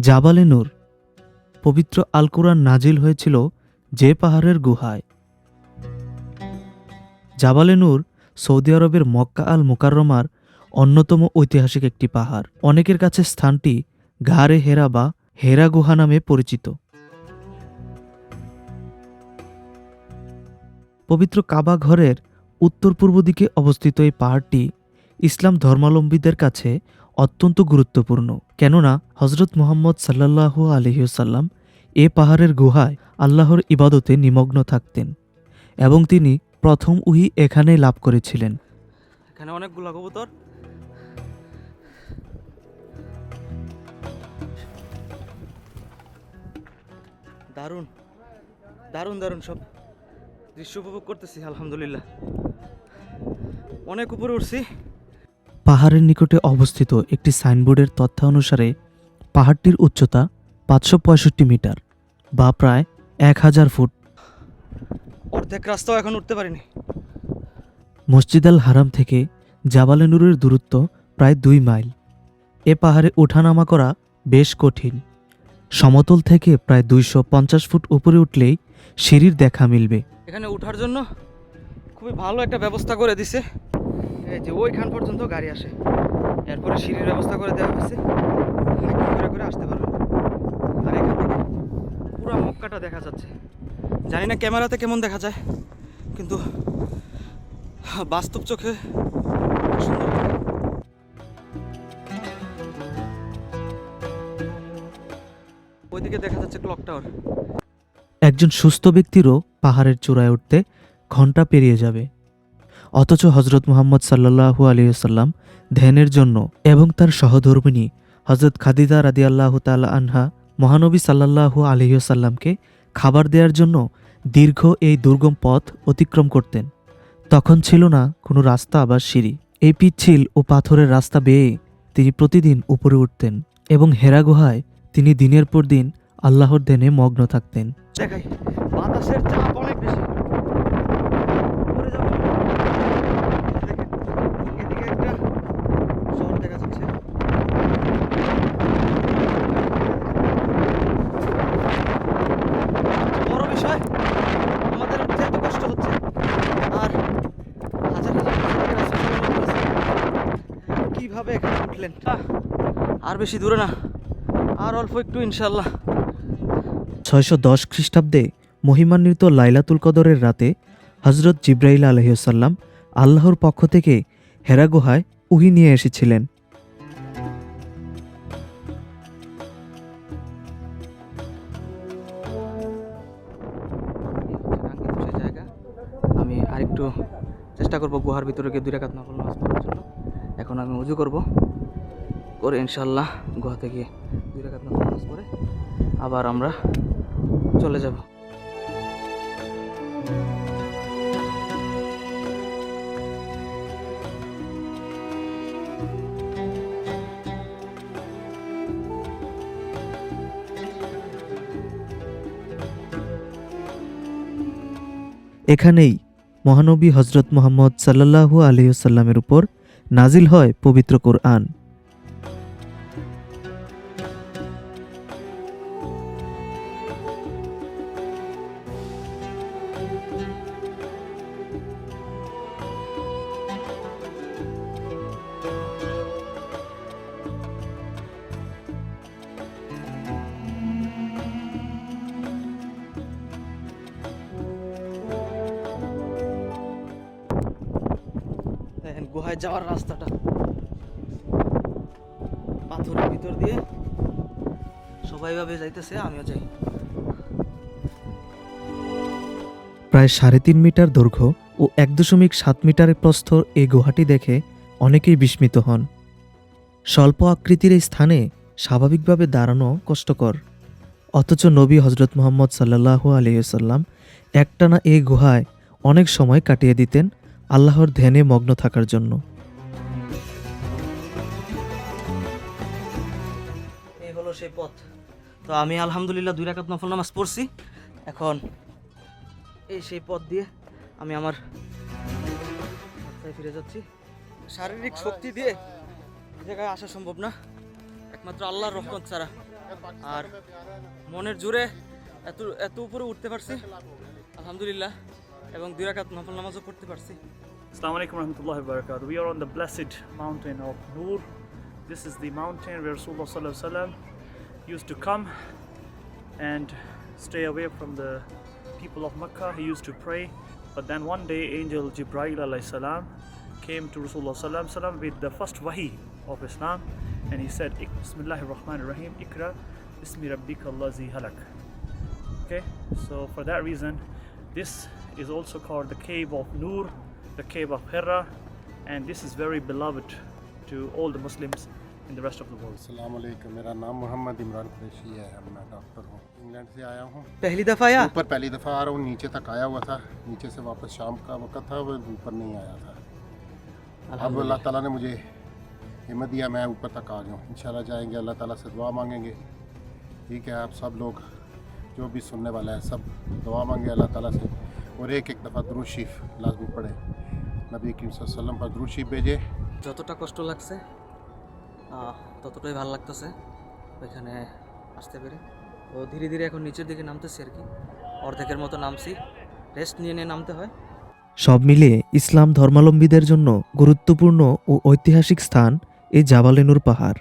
জাবালে নূর। পবিত্র আল কোরআন নাজিল হয়েছিল যে পাহাড়ের গুহায়। জাবালে নূর সৌদি আরবের মক্কা আল মুকাররমার অন্যতম ঐতিহাসিক একটি পাহাড়। অনেকের কাছে স্থানটি ঘাড়ে হেরা বা হেরা গুহা নামে পরিচিত। পবিত্র কাবা ঘরের উত্তর পূর্ব দিকে অবস্থিত এই পাহাড়টি ইসলাম ধর্মাবলম্বীদের কাছে অত্যন্ত গুরুত্বপূর্ণ। কেননা হজরত মোহাম্মদ সাল্লাল্লাহু আলহিউসাল্লাম এ পাহাড়ের গুহায় আল্লাহর ইবাদতে নিমগ্ন থাকতেন এবং তিনি প্রথম উহি এখানে লাভ করেছিলেন। এখানে অনেকগুলো কবুতর। দারুণ দারুণ দারুণ সব দৃশ্য উপভোগ করতেছি, আলহামদুলিল্লাহ। অনেক উপরে উঠছি। পাহাড়ের নিকটে অবস্থিত একটি সাইনবোর্ডের তথ্য অনুসারে পাহাড়টির উচ্চতা পাঁচশো পঁয়ষট্টি মিটার বা প্রায় এক হাজার ফুট। অর্ধেক রাস্তাও এখন উঠতে পারিনি। মসজিদ আল হারাম থেকে জাবালে নুরের দূরত্ব প্রায় দুই মাইল। এ পাহাড়ে ওঠানামা করা বেশ কঠিন। সমতল থেকে প্রায় দুইশো পঞ্চাশ ফুট উপরে উঠলেই সিঁড়ির দেখা মিলবে। এখানে ওঠার জন্য খুবই ভালো একটা ব্যবস্থা করে দিছে। এই যে ওইখান পর্যন্ত গাড়ি আসে। এরপরে সিঁড়ির ব্যবস্থা করে দেওয়া হয়েছে। হাইকিং করে আসতে পারবেন আর এখান থেকে পুরো মক্কাটা দেখা যাচ্ছে। জানি না ক্যামেরাতে কেমন দেখা যায়, কিন্তু বাস্তব চোখে ওইদিকে দেখা যাচ্ছে ক্লক টাওয়ার। একজন সুস্থ ব্যক্তিরও পাহাড়ের চূড়ায় উঠতে ঘণ্টা পেরিয়ে যাবে। অথচ হজরত মুহাম্মদ সাল্লাহু আলিয়াল্লাম ধ্যানের জন্য এবং তার সহধর্মিনী হজরত খাদিদা রাদি আল্লাহ তালা আনহা মহানবী সাল্লাহু আলহিউসাল্লামকে খাবার দেওয়ার জন্য দীর্ঘ এই দুর্গম পথ অতিক্রম করতেন। তখন ছিল না কোনো রাস্তা বা সিঁড়ি। এই পিচ্ছিল ও পাথরের রাস্তা বেয়ে তিনি প্রতিদিন উপরে উঠতেন এবং হেরা গুহায় তিনি দিনের পর দিন আল্লাহর ধ্যানে মগ্ন থাকতেন। দেখাই বাতাসের চাপ অনেক বেশি পড়ে যাব দেখেন এদিকে একটা শহর দেখা যাচ্ছে বড় বিষয় আমাদের উঠতে এত কষ্ট হচ্ছে আর হাজার হাজার বছরের রাসূল সাল্লাল্লাহু আলাইহি ওয়াসাল্লাম কীভাবে এখানে আর বেশি দূরে না আর অল্প একটু ইনশাল্লাহ ছয়শো দশ খ্রিস্টাব্দে মহিমান্বিত লাইলাতুল কদরের রাতে হজরত জিব্রাইল আলহিউসাল্লাম আল্লাহর পক্ষ থেকে হেরা গুহায় উহি নিয়ে এসেছিলেন। আমি আরেকটু চেষ্টা করব গুহার ভিতরে গিয়ে দুই রাকাত নফল নামাজ পড়ার জন্য। এখন আমি উজু করব। করে ইনশাল্লাহ গুহা থেকে দুই নফল নামাজ পড়ে আবার আমরা চলে যাব। এখানেই মহানবী হজরত মোহাম্মদ সাল্লাহু আলহিউসাল্লামের উপর নাজিল হয় পবিত্র কোরআন। গুহায় যাওয়ার রাস্তাটা। পাথরের ভিতর দিয়ে সবাই ভাবে যাইতেছে, আমিও যাই। প্রায় সাড়ে তিন মিটার দৈর্ঘ্য ও এক দশমিক সাত মিটারের প্রস্থ এই গুহাটি দেখে অনেকেই বিস্মিত হন। স্বল্প আকৃতির এই স্থানে স্বাভাবিকভাবে দাঁড়ানো কষ্টকর। অথচ নবী হজরত মোহাম্মদ সাল্লাহু আলিয়াল্লাম একটানা এই গুহায় অনেক সময় কাটিয়ে দিতেন আল্লাহর ধ্যানে মগ্ন থাকার জন্য। এই হলো সেই পথ। তো আমি আলহামদুলিল্লাহ দুই রাকাত নফল নামাজ পড়ছি। এখন এই সেই পথ দিয়ে আমি আমার ফিরে যাচ্ছি। শারীরিক শক্তি দিয়ে জায়গায় আসা সম্ভব না। একমাত্র আল্লাহর রহমত ছাড়া। আর মনের জোরে এত এত উপরে উঠতে পারছি। আলহামদুলিল্লাহ। এবং দুই রাকাত নফল নামাজও পড়তে পারছি Assalamu alaikum warahmatullahi wabarakatuh. We are on the blessed mountain of Noor. This is the mountain where Rasulullah sallallahu alaihi wasallam used to come and stay away from the people of Mecca. He used to pray. But then one day angel Jibreel alayhi salam came to Rasulullah sallallahu alaihi wasallam with the first wahi of Islam and he said Bismillahir Rahmanir Rahim Ikra Bismi Rabbika Allazi Halak. Okay, so for that reason, this is also called the cave of Nur, the cave of Hira, and this is very beloved to all the Muslims in the rest of the world. अस्सलाम वालेकुम मेरा नाम मोहम्मद इमरान कुरैशी है मैं doctor हूँ England से आया हूँ पहली दफा आया ऊपर पहली दफ़ा आ रहा हूँ नीचे तक आया हुआ था नीचे से वापस शाम का वक्त था वो ऊपर नहीं आया था अब अल्लाह ताला ने मुझे हिम्मत दिया मैं ऊपर तक आ गया हूँ इंशाल्लाह जाएंगे अल्लाह ताला से दुआ मांगेंगे ठीक है आप सब लोग जो भी सुनने वाला है सब दुआ मांगे अल्लाह ताला से और एक एक दफ़ा द्रुज शरीफ लाजमी पढ़े नबी करीम सल्लल्लाहु अलैहि वसल्लम पर द्रुज शरीफ भेजे যতটা কষ্ট লাগছে আহ, ততটাই ভালো লাগতেছে ওইখানে আসতে পেরে তো ধীরে ধীরে এখন নিচের দিকে নামতেছি আর কি অর্ধেকের মতো নামছি রেস্ট নিয়ে নিয়ে নামতে হয় সব মিলিয়ে ইসলাম ধর্মাবলম্বীদের জন্য গুরুত্বপূর্ণ ও ঐতিহাসিক স্থান এই জাবালেনুর পাহাড়